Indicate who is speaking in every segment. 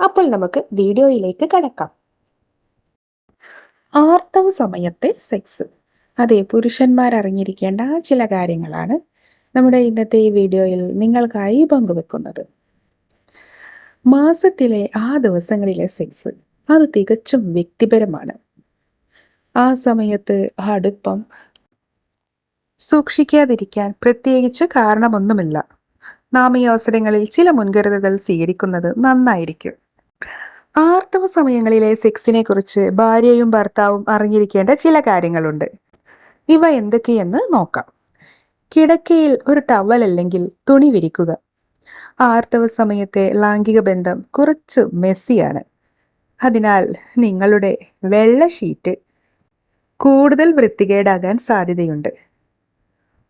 Speaker 1: അപ്പോൾ നമുക്ക് വീഡിയോയിലേക്ക് കടക്കാം.
Speaker 2: ആർത്തവ സമയത്തെ സെക്സ് അതെ പുരുഷന്മാർ അറിഞ്ഞിരിക്കേണ്ട ചില കാര്യങ്ങളാണ് നമ്മുടെ ഇന്നത്തെ ഈ വീഡിയോയിൽ നിങ്ങൾക്കായി പങ്കുവെക്കുന്നത്. മാസത്തിലെ ആ ദിവസങ്ങളിലെ സെക്സ് അത് തികച്ചും വ്യക്തിപരമാണ്. ആ സമയത്ത് അടുപ്പം സൂക്ഷിക്കാതിരിക്കാൻ പ്രത്യേകിച്ച് കാരണമൊന്നുമില്ല. നാം ഈ അവസരങ്ങളിൽ ചില മുൻകരുതലുകൾ സ്വീകരിക്കുന്നത് നന്നായിരിക്കും. ആർത്തവ സമയങ്ങളിലെ സെക്സിനെ കുറിച്ച് ഭാര്യയും ഭർത്താവും അറിഞ്ഞിരിക്കേണ്ട ചില കാര്യങ്ങളുണ്ട്. ഇവ എന്തൊക്കെയെന്ന് നോക്കാം. കിടക്കയിൽ ഒരു ടവൽ അല്ലെങ്കിൽ തുണി വിരിക്കുക. ആർത്തവ സമയത്തെ ലാംഗിക ബന്ധം കുറച്ച് മെസ്സിയാണ് അതിനാൽ നിങ്ങളുടെ വെള്ള ഷീറ്റ് കൂടുതൽ വൃത്തികേടാകാൻ സാധ്യതയുണ്ട്.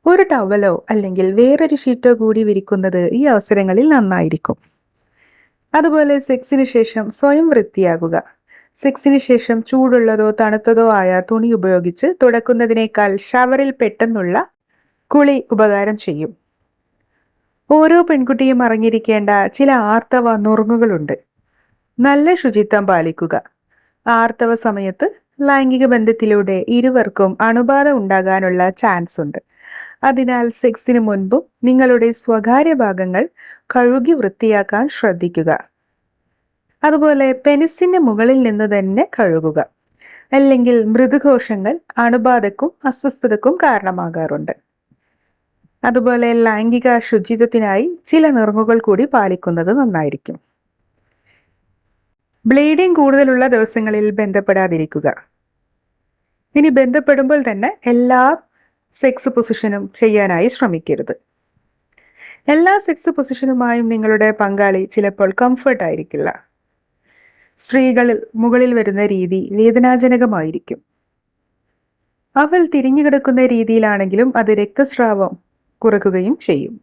Speaker 2: ഒരു ടവലോ അല്ലെങ്കിൽ വേറൊരു ഷീറ്റോ കൂടി വിരിക്കുന്നത് ഈ അവസരങ്ങളിൽ നന്നായിരിക്കും. അതുപോലെ സെക്സിന് ശേഷം സ്വയം വൃത്തിയാകുക. സെക്സിന് ശേഷം ചൂടുള്ളതോ തണുത്തതോ ആയ തുണി ഉപയോഗിച്ച് തുടക്കുന്നതിനേക്കാൾ ഷവറിൽ പെട്ടെന്നുള്ള കുളി ഉപകാരം ചെയ്യും. ഓരോ പെൺകുട്ടിയും അറിഞ്ഞിരിക്കേണ്ട ചില ആർത്തവ നുറുങ്ങുകളുണ്ട്. നല്ല ശുചിത്വം പാലിക്കുക. ആർത്തവ സമയത്ത് ലൈംഗിക ബന്ധത്തിലൂടെ ഇരുവർക്കും അണുബാധ ഉണ്ടാകാനുള്ള ചാൻസ് ഉണ്ട്. അതിനാൽ സെക്സിന് മുൻപും നിങ്ങളുടെ സ്വകാര്യ ഭാഗങ്ങൾ കഴുകി വൃത്തിയാക്കാൻ ശ്രദ്ധിക്കുക. അതുപോലെ പെനിസിന്റെ മുകളിൽ നിന്ന് തന്നെ കഴുകുക. അല്ലെങ്കിൽ മൃദുഘോഷങ്ങൾ അണുബാധക്കും അസ്വസ്ഥതക്കും കാരണമാകാറുണ്ട്. അതുപോലെ ലൈംഗിക ശുചിത്വത്തിനായി ചില നിറങ്ങുകൾ കൂടി പാലിക്കുന്നത് നന്നായിരിക്കും. ബ്ലീഡിംഗ് കൂടുതലുള്ള ദിവസങ്ങളിൽ ബന്ധപ്പെടാതിരിക്കുക. ഇനി ബന്ധപ്പെടുമ്പോൾ തന്നെ എല്ലാ സെക്സ് പൊസിഷനും ചെയ്യാനായി ശ്രമിക്കരുത്. എല്ലാ സെക്സ് പൊസിഷനുമായും നിങ്ങളുടെ പങ്കാളി ചിലപ്പോൾ കംഫർട്ട് ആയിരിക്കില്ല. സ്ത്രീകളിൽ മുകളിൽ വരുന്ന രീതി വേദനാജനകമായിരിക്കും. അവൾ തിരിഞ്ഞു കിടക്കുന്ന രീതിയിലാണെങ്കിലും അത് രക്തസ്രാവം കുറക്കുകയും ചെയ്യും.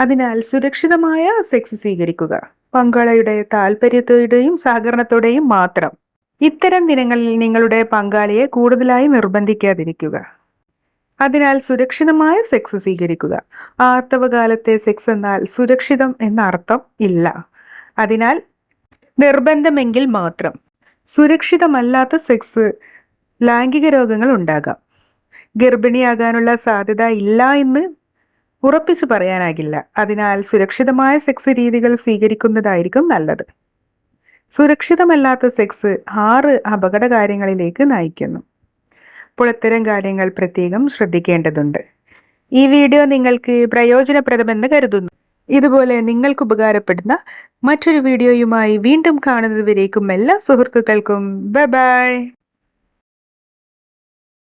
Speaker 2: അതിനാൽ സുരക്ഷിതമായ സെക്സ് സ്വീകരിക്കുക. പങ്കാളിയുടെ താല്പര്യത്തോടെയും സഹകരണത്തോടെയും മാത്രം. ഇത്തരം ദിനങ്ങളിൽ നിങ്ങളുടെ പങ്കാളിയെ കൂടുതലായി നിർബന്ധിക്കാതിരിക്കുക. അതിനാൽ സുരക്ഷിതമായ സെക്സ് സ്വീകരിക്കുക. ആർത്തവകാലത്തെ സെക്സ് എന്നാൽ സുരക്ഷിതം എന്ന അർത്ഥം ഇല്ല. അതിനാൽ നിർബന്ധമെങ്കിൽ മാത്രം സുരക്ഷിതമല്ലാത്ത സെക്സ് ലൈംഗിക രോഗങ്ങൾ ഉണ്ടാകാം. ഗർഭിണിയാകാനുള്ള സാധ്യത ഇല്ല എന്ന് ഉറപ്പിച്ചു പറയാനാകില്ല. അതിനാൽ സുരക്ഷിതമായ സെക്സ് രീതികൾ സ്വീകരിക്കുന്നതായിരിക്കും നല്ലത്. സുരക്ഷിതമല്ലാത്ത സെക്സ് ആറ് അപകടകാര്യങ്ങളിലേക്ക് നയിക്കുന്നു. അപ്പോൾ ഇത്തരം കാര്യങ്ങൾ പ്രത്യേകം ശ്രദ്ധിക്കേണ്ടതുണ്ട്. ഈ വീഡിയോ നിങ്ങൾക്ക് പ്രയോജനപ്രദമെന്ന് കരുതുന്നു. ഇതുപോലെ നിങ്ങൾക്ക് ഉപകാരപ്പെടുന്ന മറ്റൊരു വീഡിയോയുമായി വീണ്ടും കാണുന്നതുവരേക്കും എല്ലാ സുഹൃത്തുക്കൾക്കും. ബൈ.